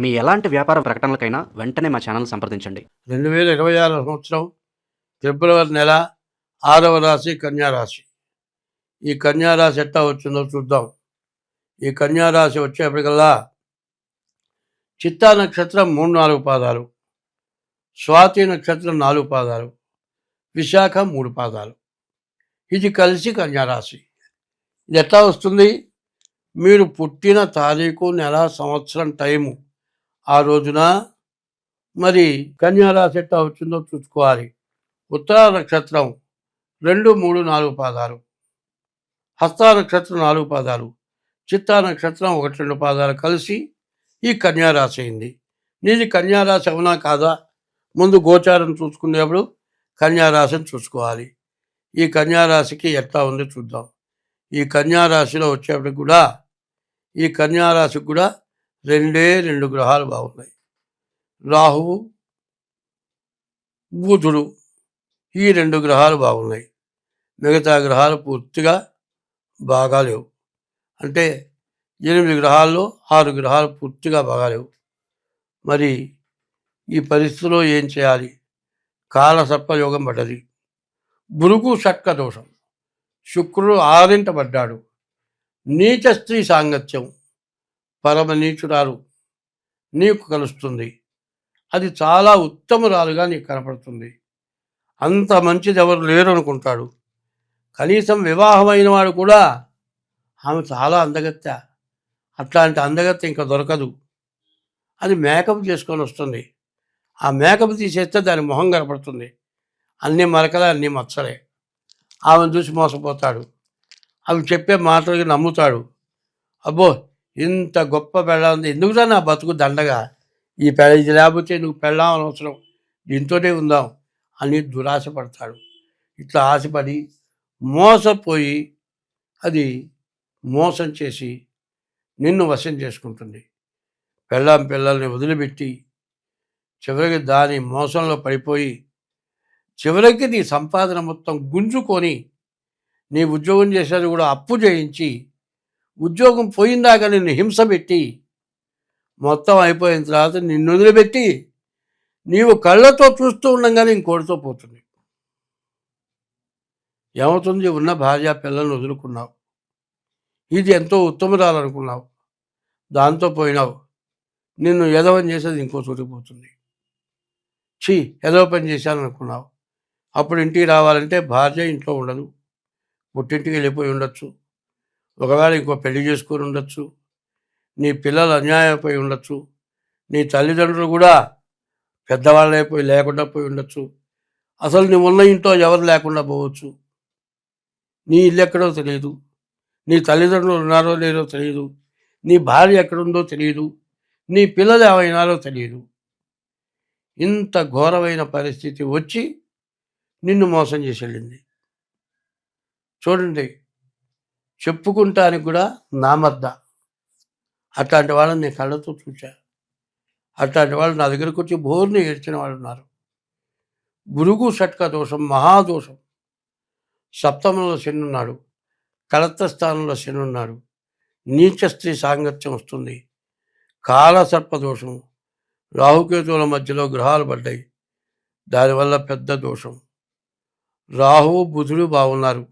మీ ఎలాంటి వ్యాపార ప్రకటనలకైనా వెంటనే మా ఛానల్ సంప్రదించండి. రెండు వేల ఇరవై ఆరు సంవత్సరం ఫిబ్రవరి నెల ఆరవ రాశి కన్యారాశి ఈ కన్యారాశి ఎట్లా వచ్చిందో చూద్దాం. ఈ కన్యారాశి వచ్చేప్పటికల్లా చిత్తా నక్షత్రం మూడు నాలుగు పాదాలు స్వాతి నక్షత్రం నాలుగు పాదాలు విశాఖ మూడు పాదాలు. ఇది కలిసి కన్యారాశి ఇది ఎట్లా వస్తుంది? మీరు పుట్టిన తారీఖు నెల సంవత్సరం టైము ఆ రోజున మరి కన్యారాశి ఎట్లా వచ్చిందో చూసుకోవాలి. ఉత్తర నక్షత్రం రెండు మూడు నాలుగు పాదాలు. హస్త నక్షత్రం నాలుగు పాదాలు. చిత్తా నక్షత్రం ఒకటి రెండు పాదాలు కలిసి ఈ కన్యారాశి అయింది. నీది కన్యారాశి అవునా కాదా? ముందు గోచారం చూసుకునేప్పుడు కన్యారాశిని చూసుకోవాలి. ఈ కన్యారాశికి ఎట్లా ఉంది చూద్దాం. ఈ కన్యారాశిలో వచ్చేప్పటికి కూడా ఈ కన్యారాశికి కూడా రెండే రెండు గ్రహాలు బాగున్నాయి. రాహువు బుధుడు ఈ రెండు గ్రహాలు బాగున్నాయి. మిగతా గ్రహాలు పూర్తిగా బాగాలేవు అంటే ఎనిమిది గ్రహాల్లో ఆరు గ్రహాలు పూర్తిగా బాగాలేవు మరి ఈ పరిస్థితిలో ఏం చేయాలి? కాలసర్పయోగం పడ్డది. బురుగు షట్క దోషం. శుక్రుడు ఆరింటబడ్డాడు నీచ స్త్రీ సాంగత్యం. పరమ నీచురాలు నీకు కలుస్తుంది. అది చాలా ఉత్తమురాలుగా నీకు కనపడుతుంది. అంత మంచిది ఎవరు లేరు అనుకుంటాడు కనీసం వివాహమైన వాడు కూడా ఆమె చాలా అందగత్య అట్లాంటి అందగత్య ఇంకా దొరకదు. అది మేకప్ చేసుకొని వస్తుంది. ఆ మేకప్ తీసేస్తే దాని మొహం కనపడుతుంది. అన్ని మరకలే అన్ని మచ్చలే. ఆమెను చూసి మోసపోతాడు. అవి చెప్పే మాటలకి నమ్ముతాడు. అబ్బో ఇంత గొప్ప పెళ్ళం ఉంది ఎందుకురా నా బతుకు దండగా? ఈ పెళ్ళ ఇది లేకపోతే నువ్వు పెళ్ళాం అనవసరం. దీంతోనే ఉందాం అని దురాశ పడతాడు ఇట్లా ఆశపడి మోసపోయి అది మోసం చేసి నిన్ను వశం చేసుకుంటుంది. పెళ్ళాం పిల్లల్ని వదిలిపెట్టి చివరికి దాని మోసంలో పడిపోయి చివరికి నీ సంపాదన మొత్తం గుంజుకొని నీ ఉద్యోగం చేసేది కూడా అప్పు చేయించి ఉద్యోగం పోయిందాక నిన్ను హింస పెట్టి మొత్తం అయిపోయిన తర్వాత నిన్ను వదిలిపెట్టి నీవు కళ్ళతో చూస్తూ ఉండగానే ఇంకోటితో పోతుంది. ఏమవుతుంది? ఉన్న భార్య పిల్లల్ని వదులుకున్నావు. ఇది ఎంతో ఉత్తమరాలనుకున్నావు దాంతో పోయినావు. నిన్ను ఎదవని చేసేది ఇంకో చోటుకు పోతుంది. ఛీ ఎదవ పని చేశాను అనుకున్నావు అప్పుడు ఇంటికి రావాలంటే భార్య ఇంట్లో ఉండదు. పుట్టింటికి వెళ్ళిపోయి ఉండొచ్చు. ఒకవేళ ఇంకో పెళ్ళి చేసుకొని ఉండొచ్చు నీ పిల్లలు అన్యాయమైపోయి ఉండొచ్చు నీ తల్లిదండ్రులు కూడా పెద్దవాళ్ళైపోయి అయిపోయి లేకుండా పోయి ఉండొచ్చు. అసలు నీ ఉన్న ఇంట్లో ఎవరు లేకుండా పోవచ్చు? నీ ఇల్లు ఎక్కడో తెలియదు. నీ తల్లిదండ్రులు ఉన్నారో లేదో తెలియదు. నీ భార్య ఎక్కడుందో తెలియదు. నీ పిల్లలు ఏమైనారో తెలియదు. ఇంత ఘోరమైన పరిస్థితి వచ్చి నిన్ను మోసం చేసి వెళ్ళింది. చూడండి చెప్పుకుంటానికి కూడా నామద్ద అట్లాంటి వాళ్ళని నేను కళ్ళతో చూశా. అట్లాంటి వాళ్ళు నా దగ్గరకు వచ్చి బోర్ని ఏడ్చిన వాళ్ళు ఉన్నారు. గురుగు షట్క దోషం మహాదోషం సప్తమంలో శనున్నాడు కలత్త స్థానంలో శని ఉన్నాడు. నీచ స్త్రీ సాంగత్యం వస్తుంది. కాలసర్ప దోషం. రాహుకేతువుల మధ్యలో గ్రహాలు పడ్డాయి. దానివల్ల పెద్ద దోషం. రాహువు బుధుడు బాగున్నారు.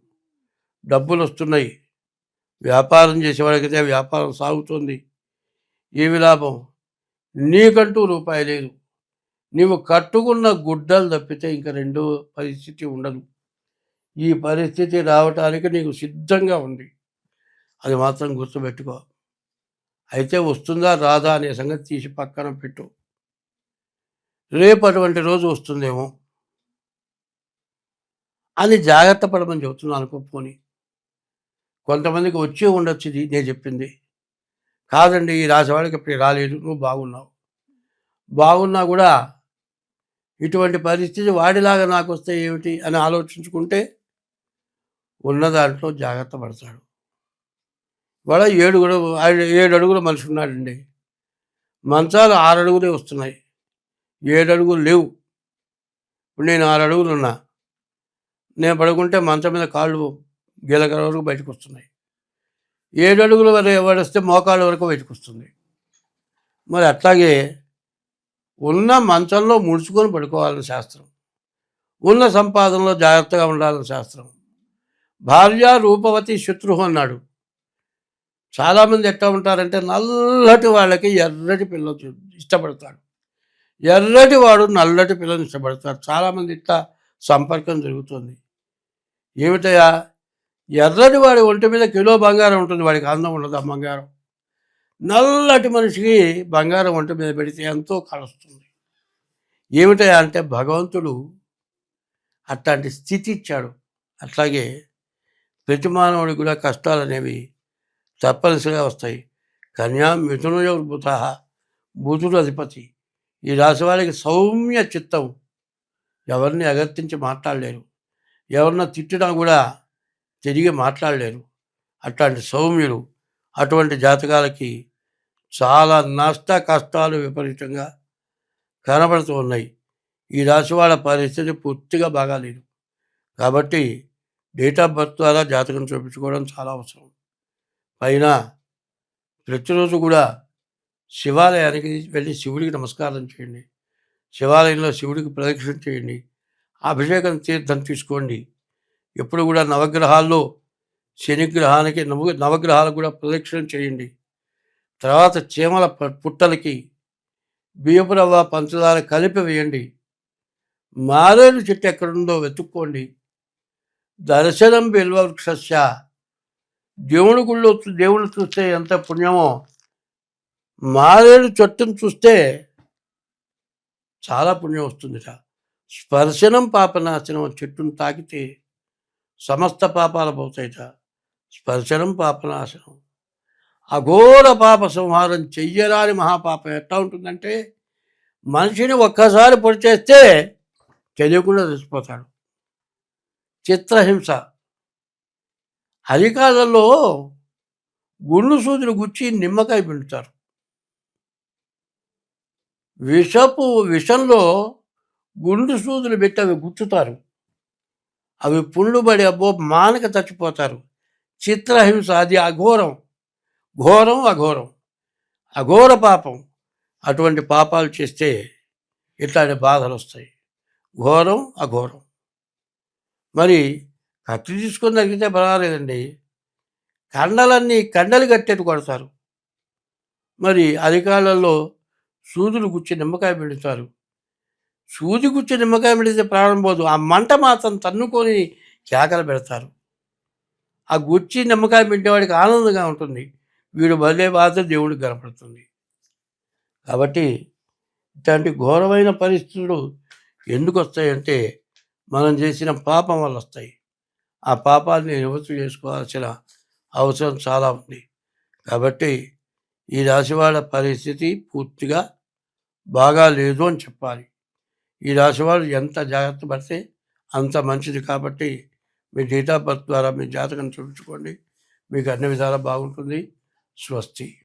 డబ్బులు వస్తున్నాయి వ్యాపారం చేసేవాడికైతే వ్యాపారం సాగుతుంది. ఏమి లాభం? నీకంటూ రూపాయి లేదు. నీవు కట్టుకున్న గుడ్డలు తప్పితే ఇంకా రెండో పరిస్థితి ఉండదు. ఈ పరిస్థితి రావటానికి నీకు సిద్ధంగా ఉంది. అది మాత్రం గుర్తుపెట్టుకో. అయితే వస్తుందా రాదా అనే సంగతి తీసి పక్కన పెట్టు. రేపు అటువంటి రోజు వస్తుందేమో? అని జాగ్రత్త పడమని చెబుతున్నాను అనుకోపోని కొంతమందికి వచ్చి ఉండొచ్చు ఇది నేను చెప్పింది. కాదండి ఈ రాసేవాడికి ఇప్పుడు రాలేదు నువ్వు బాగున్నావు. బాగున్నా కూడా ఇటువంటి పరిస్థితి వాడిలాగా నాకు వస్తే ఏమిటి అని ఆలోచించుకుంటే ఉన్న దాంట్లో జాగ్రత్త పడతాడు. ఇవాళ ఏడు ఏడు అడుగుల మనిషి ఉన్నాడండి. మంచాలు ఆరు అడుగులే వస్తున్నాయి. ఏడు అడుగులు లేవు. ఇప్పుడు నేను ఆరు అడుగులు ఉన్నా. నేను పడుకుంటే మంచం మీద కాళ్ళు గీలకర వరకు బయటకు వస్తున్నాయి ఏడు అడుగుల వరకు వస్తే మోకాళ్ళ వరకు బయటకు వస్తుంది మరి అట్లాగే ఉన్న మంచంలో ముడుచుకొని పడుకోవాలని శాస్త్రం. ఉన్న సంపాదనలో జాగ్రత్తగా ఉండాలని శాస్త్రం. భార్య రూపవతి శత్రు అన్నాడు. చాలామంది ఎట్లా ఉంటారంటే నల్లటి వాళ్ళకి ఎర్రటి పిల్ల ఇష్టపడతాడు ఎర్రటి వాడు నల్లటి పిల్లని ఇష్టపడతాడు చాలామంది ఇట్లా సంపర్కం జరుగుతుంది. ఏమిటయా ఎర్రని వాడి ఒంటి మీద కిలో బంగారం ఉంటుంది వాడికి అందం ఉండదు ఆ బంగారం. నల్లటి మనిషికి బంగారం ఒంటి మీద పెడితే ఎంతో కలుస్తుంది. ఏమిటా అంటే భగవంతుడు అట్లాంటి స్థితి ఇచ్చాడు. అట్లాగే ప్రతి మానవుడికి కూడా కష్టాలు అనేవి తప్పనిసరిగా వస్తాయి. కన్యా మిథునయో బుధ బుధుడు అధిపతి. ఈ రాశి వారికి సౌమ్య చిత్తం. ఎవరిని అగర్తించి మాట్లాడలేరు. ఎవరిన తిట్టినా కూడా తిరిగి మాట్లాడలేరు. అట్లాంటి సౌమ్యులు అటువంటి జాతకాలకి చాలా నష్ట కష్టాలు విపరీతంగా కనబడుతూ ఉన్నాయి. ఈ రాశి వాళ్ళ పరిస్థితి పూర్తిగా బాగాలేదు. కాబట్టి డేట్ ఆఫ్ బర్త్ ద్వారా జాతకం చూపించుకోవడం చాలా అవసరం. పైన ప్రతిరోజు కూడా శివాలయానికి వెళ్ళి శివుడికి నమస్కారం చేయండి. శివాలయంలో శివుడికి ప్రదక్షిణ చేయండి. అభిషేకం తీర్థం తీసుకోండి. ఎప్పుడు కూడా నవగ్రహాల్లో శనిగ్రహానికి నవ నవగ్రహాలు కూడా ప్రదక్షిణ చేయండి. తర్వాత చీమల పుట్టలకి బియ్యపు రవ్వ పంచదార కలిపి వేయండి. మారేడు చెట్టు ఎక్కడుందో వెతుక్కోండి. దర్శనం బిల్వవృక్షస్య దేవుని గుళ్ళో దేవుని చూస్తే ఎంత పుణ్యమో. మారేడు చెట్టును చూస్తే చాలా పుణ్యం వస్తుందిట. స్పర్శనం పాపనాశనం చెట్టును తాకితే సమస్త పాపాల పోతాయిట. స్పర్శనం పాపనాశనం. అఘోర పాప సంహారం చెయ్యరాని మహాపాపం ఎట్లా ఉంటుందంటే మనిషిని ఒక్కసారి పొడి చేస్తే తెలియకుండా చచ్చిపోతాడు. చిత్రహింస. హరికాలంలో గుండు సూదులు గుచ్చి నిమ్మకాయ పిండుతారు. విషపు విషంలో గుండు సూదులు పెట్టి అవి గుచ్చుతారు. అవి పుండ్లు పడి అబ్బో మానక చచ్చిపోతారు. చిత్రహింస అది అఘోరం. ఘోరం అఘోరం. అఘోర పాపం. అటువంటి పాపాలు చేస్తే ఇట్లాంటి బాధలు వస్తాయి. ఘోరం అఘోరం. మరి కత్తి తీసుకొని తగ్గితే పర్వాలేదండి. కండలన్నీ కండలు కట్టేది కొడతారు. మరి అధికారులలో సూదులు గుచ్చి నిమ్మకాయ పెడతారు. సూది గుచ్చి నిమ్మకాయ పెడితే ప్రాణం పోదు. ఆ మంట మాత్రం తన్నుకొని కేకలు పెడతారు. ఆ గుచ్చి నిమ్మకాయ పెట్టేవాడికి ఆనందంగా ఉంటుంది. వీడు భలే బాధ దేవుడికి కనపడుతుంది. కాబట్టి ఇట్లాంటి ఘోరమైన పరిస్థితులు ఎందుకు వస్తాయంటే మనం చేసిన పాపం వల్ల వస్తాయి. ఆ పాపాన్ని నివృత్తి చేసుకోవాల్సిన అవసరం చాలా ఉంది. కాబట్టి ఈ రాశివాళ్ళ పరిస్థితి పూర్తిగా బాగా లేదు అని చెప్పాలి. ఈ రాశివాళ్ళు ఎంత జాగ్రత్త పడితే అంత మంచిది కాబట్టి మీ డేట్ ఆఫ్ బర్త్ ద్వారా మీ జాతకం చూపించుకోండి. మీకు అన్ని విధాలా బాగుంటుంది. స్వస్తి.